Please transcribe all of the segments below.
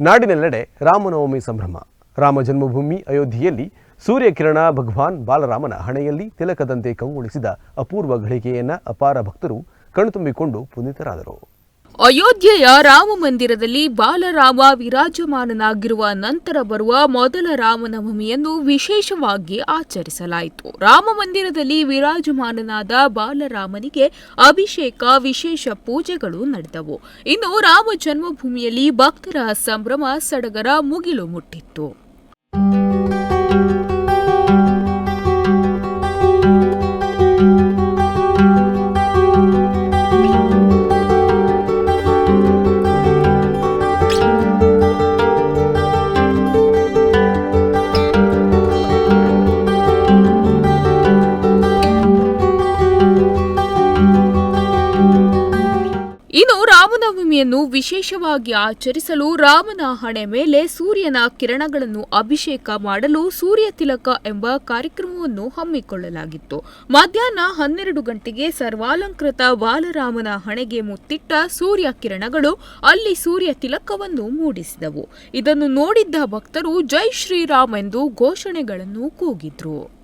ನಾಡಿನೆಲ್ಲೆಡೆ ರಾಮನವಮಿ ಸಂಭ್ರಮ. ರಾಮ ಜನ್ಮಭೂಮಿ ಅಯೋಧ್ಯೆಯಲ್ಲಿ ಸೂರ್ಯಕಿರಣ ಭಗವಾನ್ ಬಾಲರಾಮನ ಹಣೆಯಲ್ಲಿ ತಿಲಕದಂತೆ ಕಂಗೊಳಿಸಿದ ಅಪೂರ್ವ ಘಳಿಗೆಯನ್ನ ಅಪಾರ ಭಕ್ತರು ಕಣ್ತುಂಬಿಕೊಂಡು ಪುನೀತರಾದರು. ಅಯೋಧ್ಯೆಯ ರಾಮ ಮಂದಿರದಲ್ಲಿ ಬಾಲರಾಮ ವಿರಾಜಮಾನನಾಗಿರುವ ನಂತರ ಬರುವ ಮೊದಲ ರಾಮನವಮಿಯನ್ನು ವಿಶೇಷವಾಗಿ ಆಚರಿಸಲಾಯಿತು. ರಾಮ ಮಂದಿರದಲ್ಲಿ ವಿರಾಜಮಾನನಾದ ಬಾಲರಾಮನಿಗೆ ಅಭಿಷೇಕ, ವಿಶೇಷ ಪೂಜೆಗಳು ನಡೆದವು. ಇನ್ನು ರಾಮ ಜನ್ಮಭೂಮಿಯಲ್ಲಿ ಭಕ್ತರ ಸಂಭ್ರಮ, ಸಡಗರ ಮುಗಿಲು ಮುಟ್ಟಿತ್ತು. ರಾಮನವಮಿಯನ್ನು ವಿಶೇಷವಾಗಿ ಆಚರಿಸಲು ರಾಮನ ಹಣೆ ಮೇಲೆ ಸೂರ್ಯನ ಕಿರಣಗಳನ್ನು ಅಭಿಷೇಕ ಮಾಡಲು ಸೂರ್ಯ ತಿಲಕ ಎಂಬ ಕಾರ್ಯಕ್ರಮವನ್ನು ಹಮ್ಮಿಕೊಳ್ಳಲಾಗಿತ್ತು. ಮಧ್ಯಾಹ್ನ ಹನ್ನೆರಡು ಗಂಟೆಗೆ ಸರ್ವಾಲಂಕೃತ ಬಾಲರಾಮನ ಹಣೆಗೆ ಮುತ್ತಿಟ್ಟ ಸೂರ್ಯ ಕಿರಣಗಳು ಅಲ್ಲಿ ಸೂರ್ಯ ತಿಲಕವನ್ನು ಮೂಡಿಸಿದವು. ಇದನ್ನು ನೋಡಿದ್ದ ಭಕ್ತರು ಜೈ ಶ್ರೀರಾಮ್ ಎಂದು ಘೋಷಣೆಗಳನ್ನು ಕೂಗಿದ್ರು.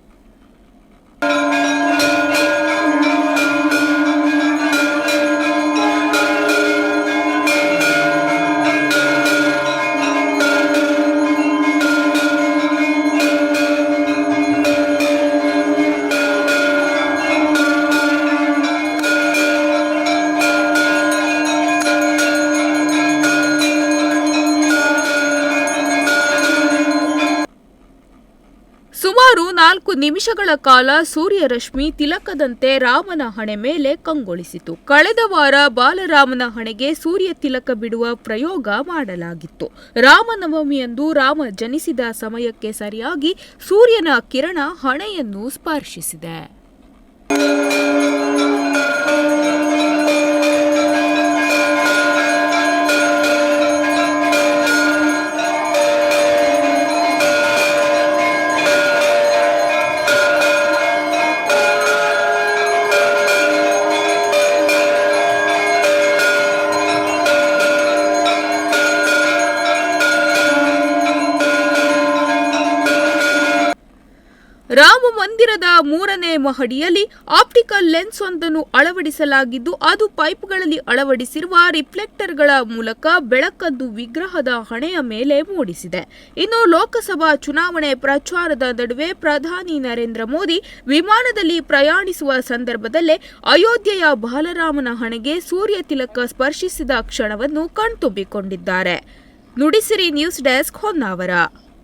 ಸುಮಾರು ನಾಲ್ಕು ನಿಮಿಷಗಳ ಕಾಲ ಸೂರ್ಯರಶ್ಮಿ ತಿಲಕದಂತೆ ರಾಮನ ಹಣೆ ಮೇಲೆ ಕಂಗೊಳಿಸಿತು. ಕಳೆದ ವಾರ ಬಾಲರಾಮನ ಹಣೆಗೆ ಸೂರ್ಯ ತಿಲಕ ಬಿಡುವ ಪ್ರಯೋಗ ಮಾಡಲಾಗಿತ್ತು. ರಾಮನವಮಿಯಂದು ರಾಮ ಜನಿಸಿದ ಸಮಯಕ್ಕೆ ಸರಿಯಾಗಿ ಸೂರ್ಯನ ಕಿರಣ ಹಣೆಯನ್ನು ಸ್ಪರ್ಶಿಸಿದೆ. ರಾಮ ಮಂದಿರದ ಮೂರನೇ ಮಹಡಿಯಲ್ಲಿ ಆಪ್ಟಿಕಲ್ ಲೆನ್ಸ್ ಒಂದನ್ನು ಅಳವಡಿಸಲಾಗಿದ್ದು, ಅದು ಪೈಪ್ಗಳಲ್ಲಿ ಅಳವಡಿಸಿರುವ ರಿಫ್ಲೆಕ್ಟರ್ಗಳ ಮೂಲಕ ಬೆಳಕನ್ನು ವಿಗ್ರಹದ ಹಣೆಯ ಮೇಲೆ ಮೂಡಿಸಿದೆ. ಇನ್ನು ಲೋಕಸಭಾ ಚುನಾವಣೆ ಪ್ರಚಾರದ ನಡುವೆ ಪ್ರಧಾನಿ ನರೇಂದ್ರ ಮೋದಿ ವಿಮಾನದಲ್ಲಿ ಪ್ರಯಾಣಿಸುವ ಸಂದರ್ಭದಲ್ಲೇ ಅಯೋಧ್ಯೆಯ ಬಾಲರಾಮನ ಹಣೆಗೆ ಸೂರ್ಯ ತಿಲಕ ಸ್ಪರ್ಶಿಸಿದ ಕ್ಷಣವನ್ನು ಕಣ್ತುಂಬಿಕೊಂಡಿದ್ದಾರೆ. Nudisiri news desk Honnavar.